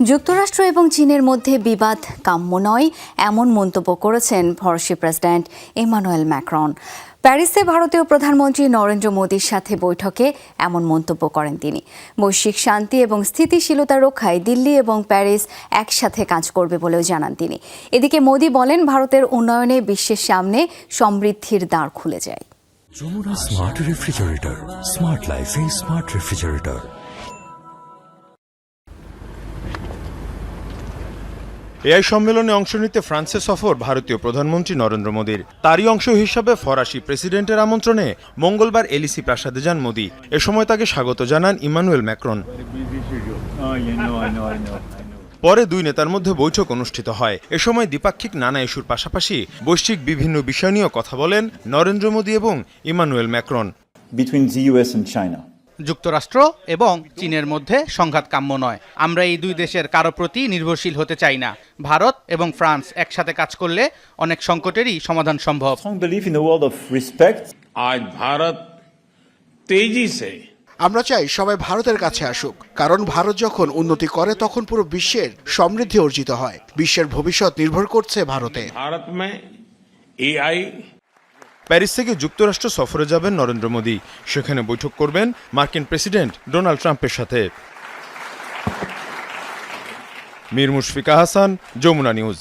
যুক্তরাষ্ট্র এবং চীনের মধ্যে বিবাদ কাম্য নয়, এমন মন্তব্য করেছেন ফরাসি প্রেসিডেন্ট ইমানুয়েল ম্যাক্রন। প্যারিসে ভারতীয় প্রধানমন্ত্রী নরেন্দ্র মোদীর সাথে বৈঠকে এমন মন্তব্য করেন তিনি। বৈশ্বিক শান্তি এবং স্থিতিশীলতা রক্ষায় দিল্লি এবং প্যারিস একসাথে কাজ করবে বলেও জানান তিনি। এদিকে মোদী বলেন, ভারতের উন্নয়নে বিশ্বের সামনে সমৃদ্ধির দ্বার খুলে যায়। এআই সম্মেলনে অংশ নিতে ফ্রান্সে সফর ভারতীয় প্রধানমন্ত্রী নরেন্দ্র মোদীর তারই অংশ হিসাবে ফরাসি প্রেসিডেন্টের আমন্ত্রণে মঙ্গলবার এলিসি প্রাসাদে যান মোদী এ সময় তাকে স্বাগত জানান ইমানুয়েল ম্যাক্রন. পরে দুই নেতার মধ্যে বৈঠক অনুষ্ঠিত হয় এ সময় দ্বিপাক্ষিক নানা ইস্যুর পাশাপাশি বৈশ্বিক বিভিন্ন বিষয় নিয়েও কথা বলেন নরেন্দ্র মোদী এবং Emmanuel Macron between the US and China. যুক্তরাষ্ট্র এবং চীনের মধ্যে সংঘাত কাম্য নয়। আমরা এই দুই দেশের কারও প্রতি নির্ভরশীল হতে চাই না। ভারত এবং ফ্রান্স একসাথে কাজ করলে অনেক সংকটেরই সমাধান সম্ভব। আজ ভারত তেজি সে। আমরা চাই সবাই ভারতের কাছে আসুক। কারণ ভারত যখন উন্নতি করে তখন পুরো বিশ্বের সমৃদ্ধি অর্জিত হয়। বিশ্বের ভবিষ্যৎ নির্ভর করছে ভারতে। ভারত এআই প্যারিস থেকে যুক্তরাষ্ট্র সফরে যাবেন নরেন্দ্র মোদী। সেখানে বৈঠক করবেন মার্কিন প্রেসিডেন্ট ডোনাল্ড ট্রাম্পের সাথে। মির মুশফিকা হাসান, যমুনা নিউজ।